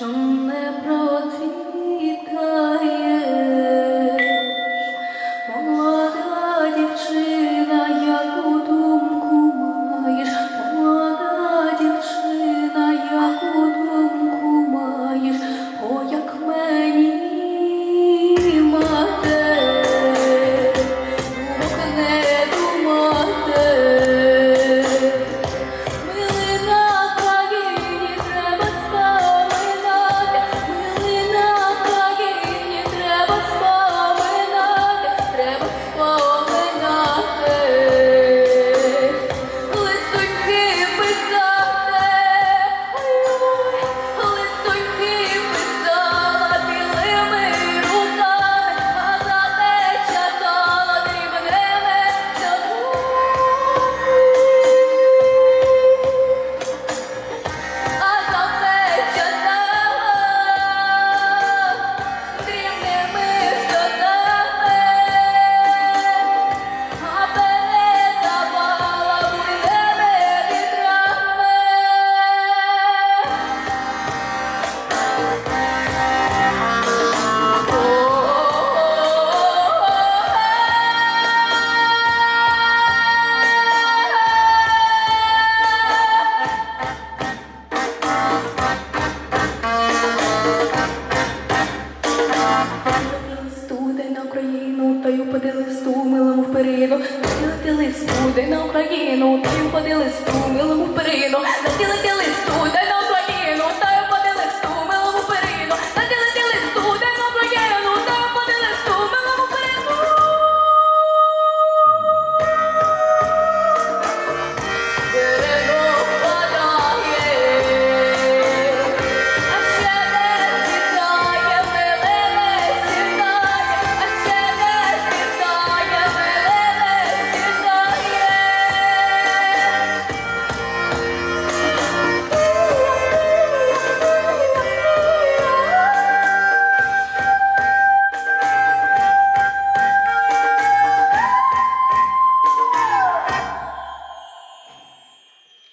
some краю поди листу, милому вперину, лети листу, де на Україну, крім поди листу, милому вперину, лети листу, де